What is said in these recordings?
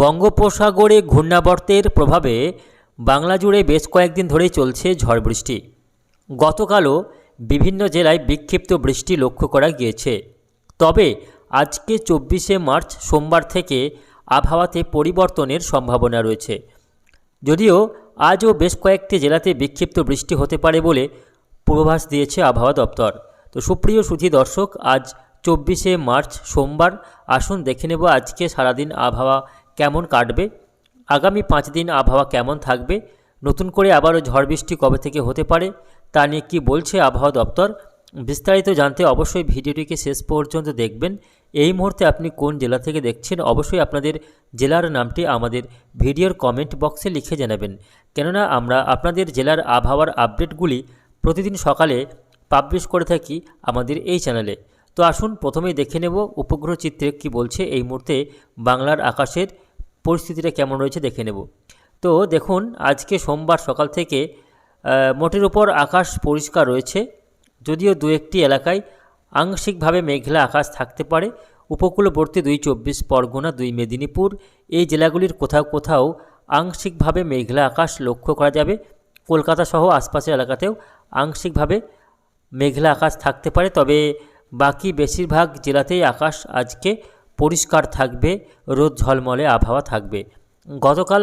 বঙ্গোপসাগরে ঘূর্ণাবর্তের প্রভাবে বাংলা জুড়ে বেশ কয়েকদিন ধরেই চলছে ঝড় বৃষ্টি। গতকালও বিভিন্ন জেলায় বিক্ষিপ্ত বৃষ্টি লক্ষ্য করা গিয়েছে। তবে আজকে চব্বিশে মার্চ সোমবার থেকে আবহাওয়াতে পরিবর্তনের সম্ভাবনা রয়েছে। যদিও আজও বেশ কয়েকটি জেলাতে বিক্ষিপ্ত বৃষ্টি হতে পারে বলে পূর্বাভাস দিয়েছে আবহাওয়া দপ্তর। তো সুপ্রিয় সুধি দর্শক, আজ চব্বিশে মার্চ সোমবার, আসুন দেখে নেব আজকে সারাদিন আবহাওয়া কেমন কাটবে? আগামী পাঁচ দিন আবহাওয়া কেমন থাকবে? নতুন করে আবারও ঝড় বৃষ্টি কবে থেকে হতে পারে? তা নিয়ে কী বলছে আবহাওয়া দপ্তর? বিস্তারিত জানতে অবশ্যই ভিডিওটিকে শেষ পর্যন্ত দেখবেন। এই মুহূর্তে আপনি কোন জেলা থেকে দেখছেন, অবশ্যই আপনাদের জেলার নামটি আমাদের ভিডিওর কমেন্ট বক্সে লিখে জানাবেন। কেননা আমরা আপনাদের জেলার আবহাওয়ার আপডেটগুলি প্রতিদিন সকালে পাবলিশ করে থাকি আমাদের এই চ্যানেলে। তো আসুন প্রথমেই দেখে নেব উপগ্রহ চিত্রে কী বলছে। এই মুহূর্তে বাংলার আকাশের পরিস্থিতিটা কেমন রয়েছে দেখে নেব। তো দেখুন, আজকে সোমবার সকাল থেকে মোটের উপর আকাশ পরিষ্কার রয়েছে। যদিও দু একটি এলাকায় আংশিকভাবে মেঘলা আকাশ থাকতে পারে। উপকূলবর্তী দুই চব্বিশ, পরগনা দুই মেদিনীপুর, এই জেলাগুলির কোথাও কোথাও আংশিকভাবে মেঘলা আকাশ লক্ষ্য করা যাবে। কলকাতা সহ আশপাশের এলাকাতেও আংশিকভাবে মেঘলা আকাশ থাকতে পারে। তবে বাকি বেশিরভাগ জেলাতেই আকাশ আজকে পরিষ্কার থাকবে, রোদ ঝলমলে, আবহাওয়া থাকবে। গতকাল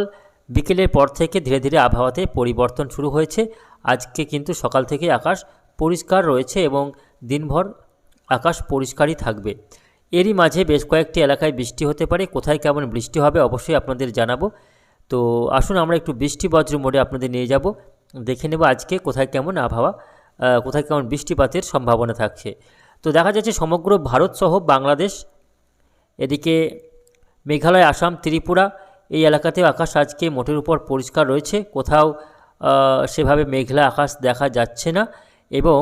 বিকেলের পর থেকে ধীরে ধীরে আবহাওয়াতে পরিবর্তন শুরু হয়েছে। আজকে কিন্তু সকাল থেকে আকাশ পরিষ্কার রয়েছে এবং দিনভর আকাশ পরিষ্কারই থাকবে। এরই মাঝে বেশ কয়েকটি এলাকায় বৃষ্টি হতে পারে। কোথায় কেমন বৃষ্টি হবে অবশ্যই আপনাদের জানাব। তো আসুন আমরা একটু বৃষ্টি বজ্র মোড়ে আপনাদের নিয়ে যাব। দেখে নেব আজকে কোথায় কেমন আবহাওয়া কোথায় কেমন বৃষ্টিপাতের সম্ভাবনা থাকছে। তো দেখা যাচ্ছে সমগ্র ভারতসহ বাংলাদেশ এদিকে মেঘালয় আসাম ত্রিপুরা এই এলাকাতেও আকাশ আজকে মোটের উপর পরিষ্কার রয়েছে। কোথাও সেভাবে মেঘলা আকাশ দেখা যাচ্ছে না এবং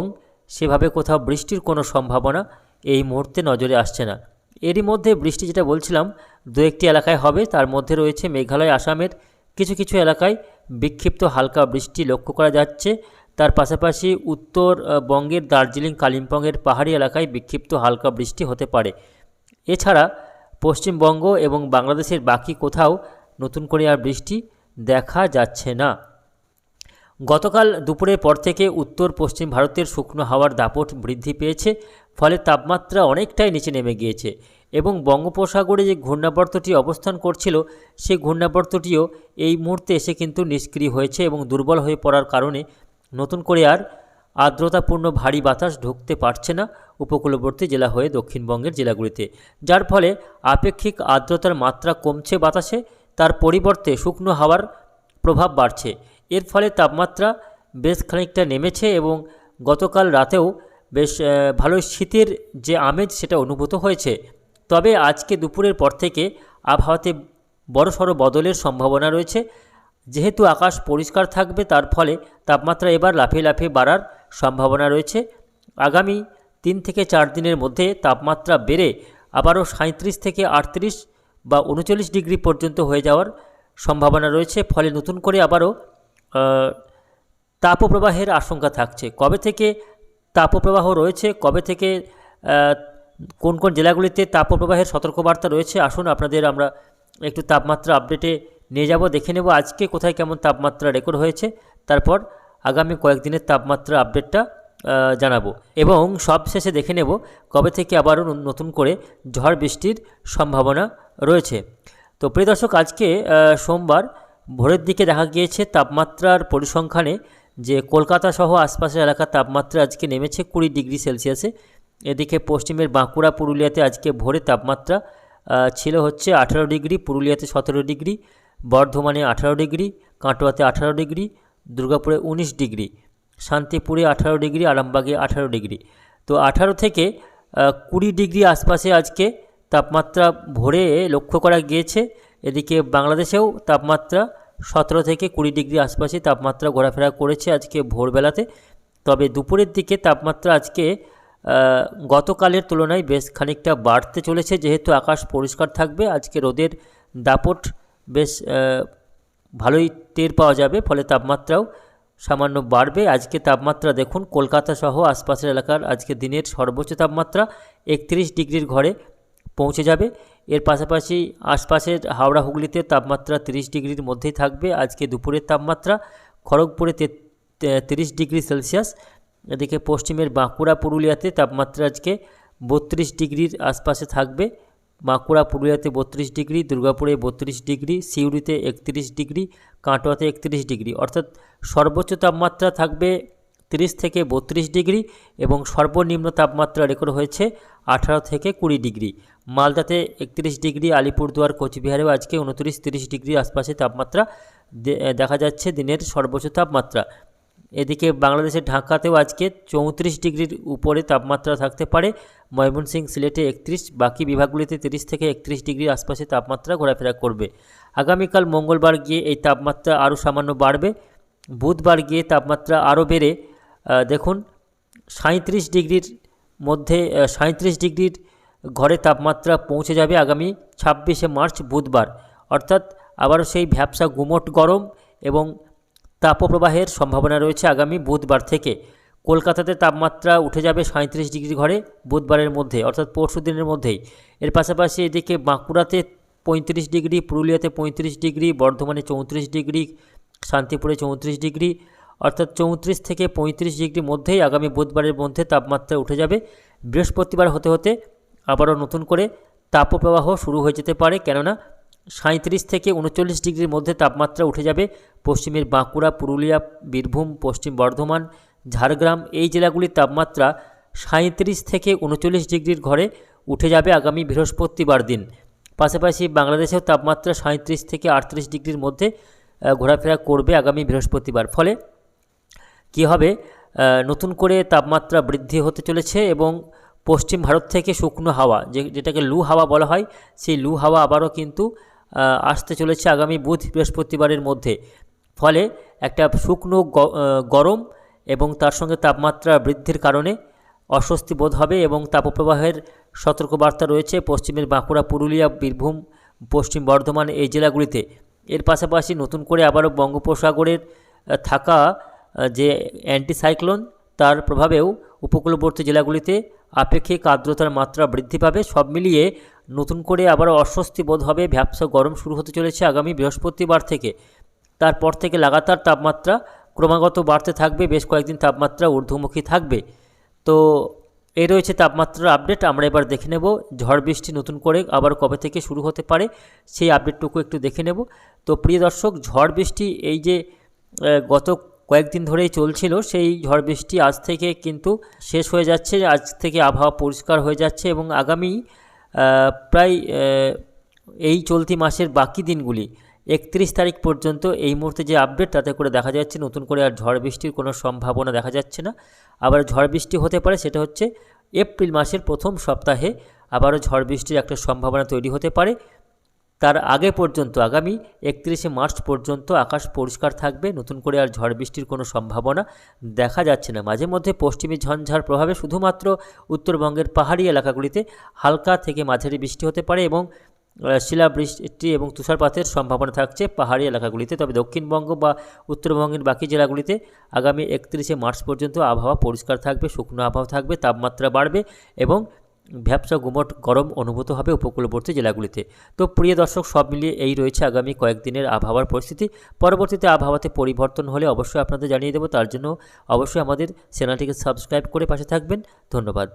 সেভাবে কোথাও বৃষ্টির কোনো সম্ভাবনা এই মুহূর্তে নজরে আসছে না। এরই মধ্যে বৃষ্টি যেটা বলছিলাম দু একটি এলাকায় হবে। তার মধ্যে রয়েছে মেঘালয় আসামের কিছু কিছু এলাকায় বিক্ষিপ্ত হালকা বৃষ্টি লক্ষ্য করা যাচ্ছে। তার পাশাপাশি উত্তর আহ, বঙ্গের দার্জিলিং কালিম্পংয়ের পাহাড়ি এলাকায় বিক্ষিপ্ত হালকা বৃষ্টি হতে পারে। এছাড়া পশ্চিমবঙ্গ এবং বাংলাদেশের বাকি কোথাও নতুন করে আর বৃষ্টি দেখা যাচ্ছে না। গতকাল দুপুরের পর থেকে উত্তর পশ্চিম ভারতের শুকনো হাওয়ার দাপট বৃদ্ধি পেয়েছে, ফলে তাপমাত্রা অনেকটাই নিচে নেমে গিয়েছে এবং বঙ্গোপসাগরে যে ঘূর্ণাবর্তটি অবস্থান করছিল সেই ঘূর্ণাবর্তটিও এই মুহূর্তে এসে কিন্তু নিষ্ক্রিয় হয়েছে এবং দুর্বল হয়ে পড়ার কারণে নতুন করে আর আর্দ্রতাপূর্ণ ভারী বাতাস ঢুকতে পারছে না। উপকূলবর্তী জেলা হয়ে দক্ষিণবঙ্গের জেলাগুলিতে। যার ফলে আপেক্ষিক আর্দ্রতার মাত্রা কমছে বাতাসে, তার পরিবর্তে শুকনো হাওয়ার প্রভাব বাড়ছে। এর ফলে তাপমাত্রা বেশ খানিকটা নেমেছে এবং গতকাল রাতেও বেশ ভালো শীতের যে আমেজ সেটা অনুভূত হয়েছে। তবে আজকে দুপুরের পর থেকে আবহাওয়াতে বড়সড় বদলের সম্ভাবনা রয়েছে। যেহেতু আকাশ পরিষ্কার থাকবে, তার ফলে তাপমাত্রা এবার লাফিয়ে লাফিয়ে বাড়ার সম্ভাবনা রয়েছে। আগামী তিন থেকে চার দিনের মধ্যে তাপমাত্রা বেড়ে আবারও সাঁত্রিশ থেকে আটত্রিশ বা উনচল্লিশ ডিগ্রি পর্যন্ত হয়ে যাওয়ার সম্ভাবনা রয়েছে, ফলে নতুন করে আবারও তাপপ্রবাহের আশঙ্কা থাকছে। কবে থেকে তাপপ্রবাহ রয়েছে, কবে থেকে কোন কোন জেলাগুলিতে তাপপ্রবাহের সতর্কবার্তা রয়েছে, আসুন আপনাদের আমরা একটু তাপমাত্রা আপডেটে নিয়ে যাব, দেখে নেব আজকে কোথায় কেমন তাপমাত্রা রেকর্ড হয়েছে, তারপর আগামী কয়েকদিনের তাপমাত্রা আপডেটটা জানাব। এবং সবশেষে দেখে নেব কবে থেকে আবারও নতুন করে ঝড় বৃষ্টির সম্ভাবনা রয়েছে। তো প্রিয় দর্শক, আজকে সোমবার ভোরের দিকে দেখা গিয়েছে তাপমাত্রার পরিসংখ্যানে যে কলকাতা সহ আশপাশের এলাকার তাপমাত্রা আজকে নেমেছে কুড়ি ডিগ্রি সেলসিয়াসে। এদিকে পশ্চিমের বাঁকুড়া, পুরুলিয়াতে আজকে ভোরে তাপমাত্রা ছিল হচ্ছে আঠারো ডিগ্রি, পুরুলিয়াতে সতেরো ডিগ্রি, বর্ধমানে আঠারো ডিগ্রি, কাটোয়াতে আঠারো ডিগ্রি, দুর্গাপুরে উনিশ ডিগ্রি। শান্তিপুরে আঠারো ডিগ্রি, আরামবাগে আঠারো ডিগ্রি। তো আঠারো থেকে কুড়ি ডিগ্রি আশপাশে আজকে তাপমাত্রা ভোরে লক্ষ্য করা গিয়েছে। এদিকে বাংলাদেশেও তাপমাত্রা সতেরো থেকে কুড়ি ডিগ্রি আশপাশে তাপমাত্রা ঘোরাফেরা করেছে আজকে ভোরবেলাতে। তবে দুপুরের দিকে তাপমাত্রা আজকে গতকালের তুলনায় বেশ খানিকটা বাড়তে চলেছে, যেহেতু আকাশ পরিষ্কার থাকবে। আজকে রোদের দাপট বেশ ভালোই টের পাওয়া যাবে, ফলে তাপমাত্রাও সামান্য বাড়বে। আজকে তাপমাত্রা দেখুন, কলকাতা সহ আশপাশের এলাকার আজকে দিনের সর্বোচ্চ তাপমাত্রা একত্রিশ ডিগ্রির ঘরে পৌঁছে যাবে। এর পাশাপাশি আশপাশের হাওড়া হুগলিতে তাপমাত্রা তিরিশ ডিগ্রির মধ্যেই থাকবে। আজকে দুপুরের তাপমাত্রা খড়গপুরে তিরিশ ডিগ্রি সেলসিয়াস। এদিকে পশ্চিমের বাঁকুড়া, পুরুলিয়াতে তাপমাত্রা আজকে বত্রিশ ডিগ্রির আশপাশে থাকবে। বাঁকুড়া, পুরুলিয়াতে বত্রিশ ডিগ্রি, দুর্গাপুরে বত্রিশ ডিগ্রি, সিউড়িতে একত্রিশ ডিগ্রি, কাটোয়াতে একত্রিশ ডিগ্রি। অর্থাৎ সর্বোচ্চ তাপমাত্রা থাকবে তিরিশ থেকে বত্রিশ ডিগ্রি এবং সর্বনিম্ন তাপমাত্রা রেকর্ড হয়েছে আঠারো থেকে কুড়ি ডিগ্রি। মালদাতে একত্রিশ ডিগ্রি, আলিপুরদুয়ার, কোচবিহারেও আজকে উনত্রিশ, তিরিশ ডিগ্রি আশপাশে তাপমাত্রা দেখা যাচ্ছে দিনের সর্বোচ্চ তাপমাত্রা। এদিকে বাংলাদেশের ঢাকাতেও আজকে চৌত্রিশ ডিগ্রির উপরে তাপমাত্রা থাকতে পারে। ময়মনসিংহ সিলেটে একত্রিশ, বাকি বিভাগগুলিতে তিরিশ থেকে একত্রিশ ডিগ্রির আশপাশে তাপমাত্রা ঘোরাফেরা করবে। আগামীকাল মঙ্গলবার গিয়ে এই তাপমাত্রা আরও সামান্য বাড়বে। বুধবার গিয়ে তাপমাত্রা আরও বেড়ে দেখুন সাঁত্রিশ ডিগ্রির মধ্যে সাঁত্রিশ ডিগ্রির ঘরে তাপমাত্রা পৌঁছে যাবে আগামী ছাব্বিশে মার্চ বুধবার। অর্থাৎ আবারও সেই ভ্যাবসা গুমট গরম এবং তাপপ্রবাহের সম্ভাবনা রয়েছে আগামী বুধবার থেকে। কলকাতাতে তাপমাত্রা উঠে যাবে সাঁত্রিশ ডিগ্রি ঘরে বুধবারের মধ্যে, অর্থাৎ পরশু দিনের মধ্যেই। এর পাশাপাশি এদিকে বাঁকুড়াতে পঁয়ত্রিশ ডিগ্রি, পুরুলিয়াতে পঁয়ত্রিশ ডিগ্রি, বর্ধমানে চৌত্রিশ ডিগ্রি, শান্তিপুরে চৌত্রিশ ডিগ্রি, অর্থাৎ চৌত্রিশ থেকে পঁয়ত্রিশ ডিগ্রির মধ্যেই আগামী বুধবারের মধ্যে তাপমাত্রা উঠে যাবে। বৃহস্পতিবার হতে হতে আবারও নতুন করে তাপপ্রবাহ শুরু হয়ে যেতে পারে, কেননা সাঁত্রিশ থেকে উনচল্লিশ ডিগ্রির মধ্যে তাপমাত্রা উঠে যাবে। পশ্চিমের বাঁকুড়া, পুরুলিয়া, বীরভূম, পশ্চিম বর্ধমান, ঝাড়গ্রাম এই জেলাগুলির তাপমাত্রা সাঁত্রিশ থেকে উনচল্লিশ ডিগ্রির ঘরে উঠে যাবে আগামী বৃহস্পতিবার দিন। পাশাপাশি বাংলাদেশেও তাপমাত্রা সাঁত্রিশ থেকে আটত্রিশ ডিগ্রির মধ্যে ঘোরাফেরা করবে আগামী বৃহস্পতিবার। ফলে কী হবে? নতুন করে তাপমাত্রা বৃদ্ধি হতে চলেছে এবং পশ্চিম ভারত থেকে শুকনো হাওয়া, যে, যেটাকে লু হাওয়া বলা হয়, সেই লু হাওয়া আবারও কিন্তু আসতে চলেছে আগামী বুধ বৃহস্পতিবারের মধ্যে। ফলে একটা শুকনো গরম এবং তার সঙ্গে তাপমাত্রা বৃদ্ধির কারণে অস্বস্তি বোধ হবে এবং তাপপ্রবাহের সতর্কবার্তা রয়েছে পশ্চিমের বাঁকুড়া, পুরুলিয়া, বীরভূম, পশ্চিম বর্ধমান এই জেলাগুলিতে। এর পাশাপাশি নতুন করে আবারও বঙ্গোপসাগরের থাকা যে অ্যান্টিসাইক্লোন, তার প্রভাবেও উপকূলবর্তী জেলাগুলিতে আপেক্ষিক আর্দ্রতার মাত্রা বৃদ্ধি পাবে। সব মিলিয়ে নতুন করে আবার অস্বস্তি বোধ হবে, ভ্যাবসা গরম শুরু হতে চলেছে আগামী বৃহস্পতিবার থেকে। তারপর থেকে লাগাতার তাপমাত্রা ক্রমাগত বাড়তে থাকবে, বেশ কয়েকদিন তাপমাত্রা ঊর্ধ্বমুখী থাকবে। তো এই রয়েছে তাপমাত্রার আপডেট, আমরা এবার দেখে নেব ঝড় বৃষ্টি নতুন করে আবার কবে থেকে শুরু হতে পারে, সেই আপডেটটুকু একটু দেখে নেব। তো প্রিয় দর্শক, ঝড় বৃষ্টি এই যে গত কয়েকদিন ধরেই চলছিল, সেই ঝড় বৃষ্টি আজ থেকে কিন্তু শেষ হয়ে যাচ্ছে, আজ থেকে আবহাওয়া পরিষ্কার হয়ে যাচ্ছে এবং আগামী প্রায় এই চলতি মাসের বাকি দিনগুলি, একত্রিশ তারিখ পর্যন্ত এই মুহূর্তে যে আপডেট তাতে করে দেখা যাচ্ছে নতুন করে আর ঝড় বৃষ্টির কোনো সম্ভাবনা দেখা যাচ্ছে না। আবার ঝড় বৃষ্টি হতে পারে, সেটা হচ্ছে এপ্রিল মাসের প্রথম সপ্তাহে আবারও ঝড় বৃষ্টির একটা সম্ভাবনা তৈরি হতে পারে। তার আগে পর্যন্ত, আগামী একত্রিশে মার্চ পর্যন্ত আকাশ পরিষ্কার থাকবে, নতুন করে আর ঝড় বৃষ্টির কোনো সম্ভাবনা দেখা যাচ্ছে না। মাঝে মধ্যে পশ্চিমী ঝঞ্ঝার প্রভাবে শুধুমাত্র উত্তরবঙ্গের পাহাড়ি এলাকাগুলিতে হালকা থেকে মাঝারি বৃষ্টি হতে পারে এবং শিলা শিলাবৃষ্টি এবং তুষারপাতের সম্ভাবনা থাকছে পাহাড়ি এলাকাগুলিতে। তবে দক্ষিণবঙ্গ বা উত্তরবঙ্গের বাকি জেলাগুলিতে আগামী একত্রিশে মার্চ পর্যন্ত আবহাওয়া পরিষ্কার থাকবে, শুকনো আবহাওয়া থাকবে, তাপমাত্রা বাড়বে এবং ভ্যাবসা গুমট গরম অনুভূত হবে উপকূলবর্তী জেলাগুলিতে। তো প্রিয় দর্শক, সব মিলিয়ে এই রয়েছে আগামী কয়েকদিনের আবহাওয়ার পরিস্থিতি। পরবর্তীতে আবহাওয়াতে পরিবর্তন হলে অবশ্যই আপনাদের জানিয়ে দেবো। তার জন্য অবশ্যই আমাদের চ্যানেলটিকে সাবস্ক্রাইব করে পাশে থাকবেন। ধন্যবাদ।